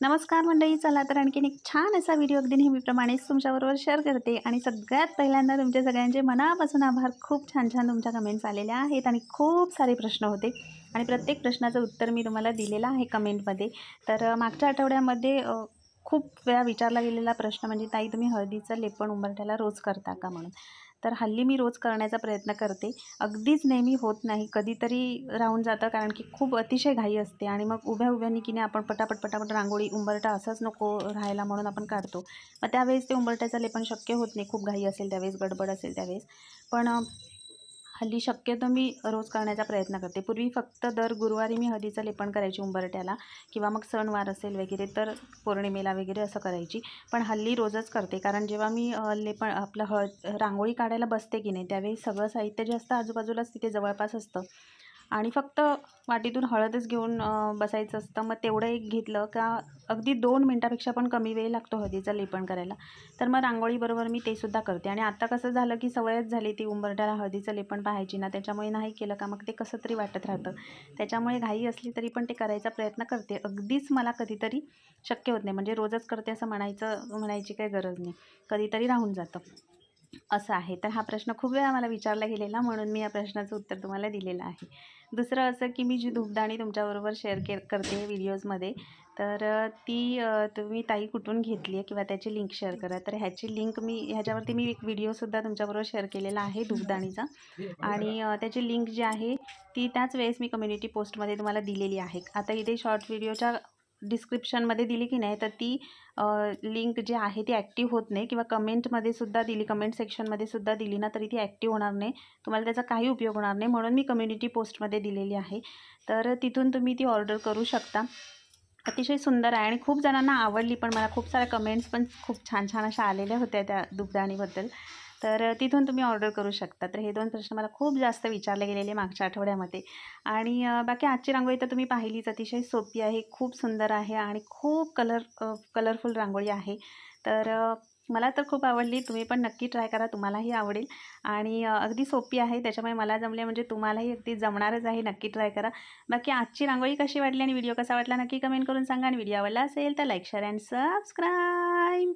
नमस्कार मंडळी चला तर आणखीन एक छान असा व्हिडिओ अगदी नेहमीप्रमाणेच तुमच्याबरोबर शेअर करते. आणि सगळ्यात पहिल्यांदा तुमच्या सगळ्यांचे मनापासून आभार. खूप छान छान तुमच्या कमेंट्स आलेल्या आहेत आणि खूप सारे प्रश्न होते. आणि प्रत्येक प्रश्नाचं उत्तर मी तुम्हाला दिलेलं आहे कमेंटमध्ये तर मागच्या आठवड्यामध्ये खूप वेळा विचारला गेलेला प्रश्न म्हणजे ताई तुम्ही हळदीचं लेपण उंबरठ्याला रोज करता का? म्हणून. तर हल्ली मी रोज करण्याचा प्रयत्न करते. अगदीच नेहमी होत नाही. कधीतरी राहून जातं कारण की खूप अतिशय घाई असते आणि मग उभ्या उभ्यानी की नाही आपण पटापट पटापट रांगोळी उंबरटा असंच नको राहायला म्हणून आपण काढतो. मग त्यावेळेस ते उंबरट्याचं लेपन शक्य होत नाही. खूप घाई असेल त्यावेळेस गडबड असेल त्यावेळेस. पण हल्ली शक्यतो मी रोज करण्याचा प्रयत्न करते. पूर्वी फक्त दर गुरुवारी मी हळदीचं लेपण करायची उंबरट्याला किंवा मग सणवार असेल वगैरे तर पौर्णिमेला वगैरे असं करायची. पण हल्ली रोजच करते. कारण जेव्हा मी लेपण आपलं हळद रांगोळी काढायला बसते की नाही त्यावेळी सगळं साहित्य जे असतं आजूबाजूलाच तिथे जवळपास असतं. आणि फक्त वाटीतून हळदच घेऊन बसायचं असतं. मग तेवढं एक घेतलं का अगदी दोन मिनटापेक्षा पण कमी वेळ लागतो हळदीचं लेपण करायला. तर मग रांगोळीबरोबर मी ते सुद्धा करते. आणि आता कसं झालं की सवयच झाली ती उंबरट्याला हळदीचं लेपण पाहायची ना त्याच्यामुळे नाही केलं का मग ते कसं तरी वाटत राहतं. त्याच्यामुळे घाई असली तरी पण ते करायचा प्रयत्न करते. अगदीच मला कधीतरी शक्य होत नाही. म्हणजे रोजच करते असं म्हणायचं म्हणायची काही गरज नाही. कधीतरी राहून जातं. असं आहे. तर हा प्रश्न खूप वेळा मला विचारला गेलेला म्हणून मी या प्रश्नाचं उत्तर तुम्हाला दिलेलं आहे. दुसरं असं की मी जी धूपदाणी तुमच्याबरोबर शेअर के करते व्हिडिओजमध्ये तर ती तुम्ही ताई कुठून घेतली आहे किंवा त्याची लिंक शेअर करा. तर ह्याची लिंक मी ह्याच्यावरती मी एक व्हिडिओसुद्धा तुमच्याबरोबर शेअर केलेला आहे धूपदाणीचा आणि त्याची लिंक जी आहे ती त्याच वेळेस मी कम्युनिटी पोस्टमध्ये तुम्हाला दिलेली आहे. आता इथे शॉर्ट व्हिडिओच्या डिस्क्रिप्शनमध्ये दिली की नाही तर ती लिंक जी आहे ती ॲक्टिव्ह होत नाही किंवा कमेंटमध्ये सुद्धा दिली कमेंट सेक्शनमध्ये सुद्धा दिली ना तरी ती ॲक्टिव्ह होणार नाही. तुम्हाला त्याचा काही उपयोग होणार नाही. म्हणून मी कम्युनिटी पोस्टमध्ये दिलेली आहे. तर तिथून तुम्ही ती ऑर्डर करू शकता. अतिशय सुंदर आहे आणि खूप जणांना आवडली पण मला खूप साऱ्या कमेंट्स पण खूप छान छान अशा आलेल्या होत्या त्या दुबदाणीबद्दल तर तिथून तुम्ही ऑर्डर करू शकता. तर हे दोन प्रश्न मला खूप जास्त विचारले गेलेले मागच्या आठवड्यामध्ये. आणि बाकी आजची रांगोळी तर तुम्ही पाहिलीच. अतिशय सोपी आहे खूप सुंदर आहे आणि खूप कलर कलरफुल रांगोळी आहे. तर मला तर खूप आवडली. तुम्ही पण नक्की ट्राय करा. तुम्हालाही आवडेल. आणि अगदी सोपी आहे. त्याच्यामुळे मला जमले म्हणजे तुम्हालाही अगदी जमणारच आहे. नक्की ट्राय करा. बाकी आजची रांगोळी कशी वाटली आणि व्हिडिओ कसा वाटला नक्की कमेंट करून सांगा. आणि व्हिडिओ आवडला असेल तर लाईक शेअर अँड सबस्क्राईब